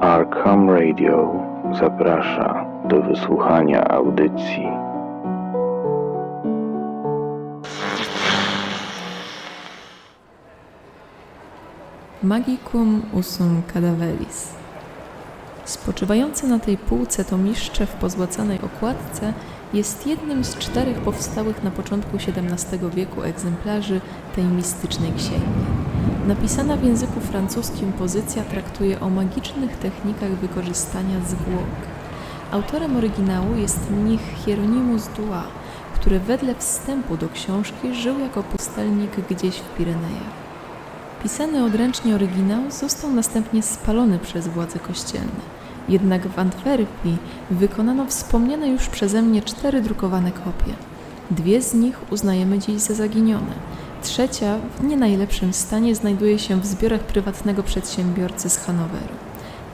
Arkham Radio zaprasza do wysłuchania audycji. Magicum usum cadaveris. Spoczywający na tej półce tomiszcze w pozłacanej okładce jest jednym z czterech powstałych na początku XVII wieku egzemplarzy tej mistycznej księgi. Napisana w języku francuskim pozycja traktuje o magicznych technikach wykorzystania zwłok. Autorem oryginału jest mnich Hieronymus Dua, który wedle wstępu do książki żył jako pustelnik gdzieś w Pirenejach. Pisany odręcznie oryginał został następnie spalony przez władze kościelne. Jednak w Antwerpii wykonano wspomniane już przeze mnie cztery drukowane kopie. Dwie z nich uznajemy dziś za zaginione. Trzecia, w nie najlepszym stanie, znajduje się w zbiorach prywatnego przedsiębiorcy z Hanoweru.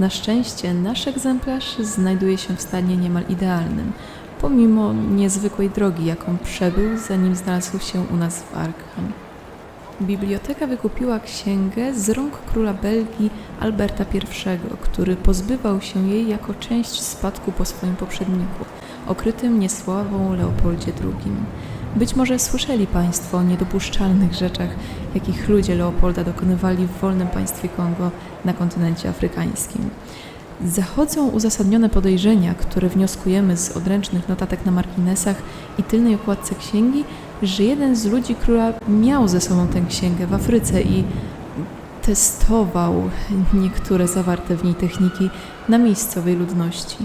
Na szczęście nasz egzemplarz znajduje się w stanie niemal idealnym, pomimo niezwykłej drogi, jaką przebył, zanim znalazł się u nas w Arkham. Biblioteka wykupiła księgę z rąk króla Belgii Alberta I, który pozbywał się jej jako część spadku po swoim poprzedniku, okrytym niesławą Leopoldzie II. Być może słyszeli Państwo o niedopuszczalnych rzeczach, jakich ludzie Leopolda dokonywali w wolnym państwie Kongo na kontynencie afrykańskim. Zachodzą uzasadnione podejrzenia, które wnioskujemy z odręcznych notatek na marginesach i tylnej okładce księgi, że jeden z ludzi króla miał ze sobą tę księgę w Afryce i testował niektóre zawarte w niej techniki na miejscowej ludności.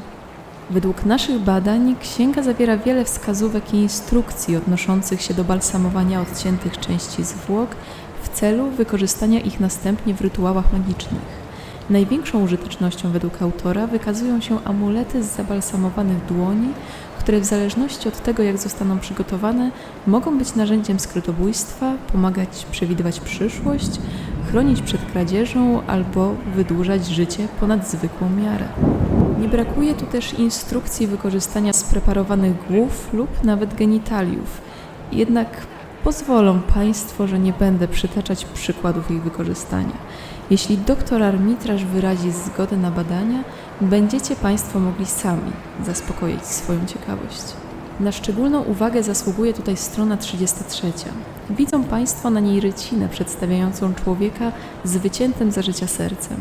Według naszych badań księga zawiera wiele wskazówek i instrukcji odnoszących się do balsamowania odciętych części zwłok w celu wykorzystania ich następnie w rytuałach magicznych. Największą użytecznością według autora wykazują się amulety z zabalsamowanych dłoni, które w zależności od tego, jak zostaną przygotowane, mogą być narzędziem skrytobójstwa, pomagać przewidywać przyszłość, chronić przed kradzieżą albo wydłużać życie ponad zwykłą miarę. Nie brakuje tu też instrukcji wykorzystania spreparowanych głów lub nawet genitaliów. Jednak pozwolą Państwo, że nie będę przytaczać przykładów ich wykorzystania. Jeśli doktor armitraż wyrazi zgodę na badania, będziecie Państwo mogli sami zaspokoić swoją ciekawość. Na szczególną uwagę zasługuje tutaj strona 33. Widzą Państwo na niej rycinę przedstawiającą człowieka z wyciętym za życia sercem.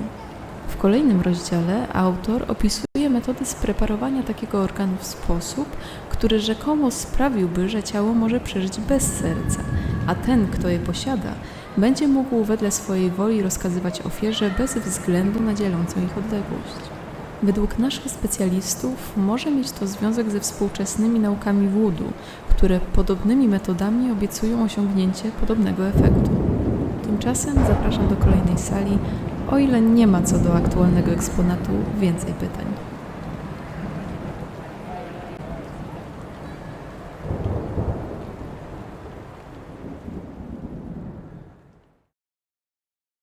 W kolejnym rozdziale autor opisuje metody spreparowania takiego organu w sposób, który rzekomo sprawiłby, że ciało może przeżyć bez serca, a ten, kto je posiada, będzie mógł wedle swojej woli rozkazywać ofierze bez względu na dzielącą ich odległość. Według naszych specjalistów może mieć to związek ze współczesnymi naukami woodu, które podobnymi metodami obiecują osiągnięcie podobnego efektu. Tymczasem zapraszam do kolejnej sali, o ile nie ma co do aktualnego eksponatu więcej pytań.